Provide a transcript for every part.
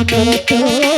আমি তোমার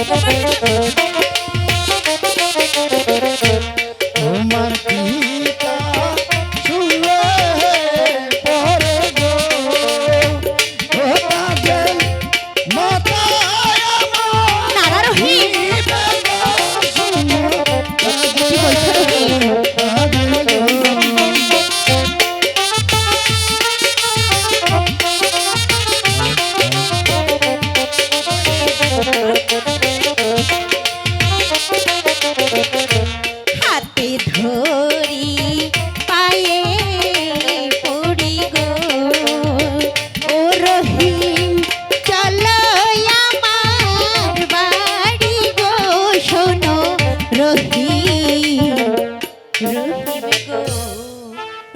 Thank you.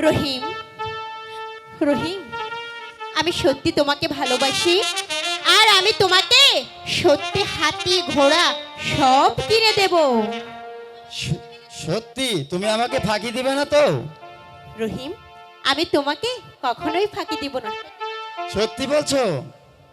রহিম রহিম আমি সত্যি তোমাকে ভালোবাসি আর আমি তোমাকে সত্যি হাতি ঘোড়া সব কিনে দেব। সত্যি? তুমি আমাকে ফাঁকি দিবে না তো? রহিম আমি তোমাকে কখনোই ফাঁকি দিব না। সত্যি বলছো?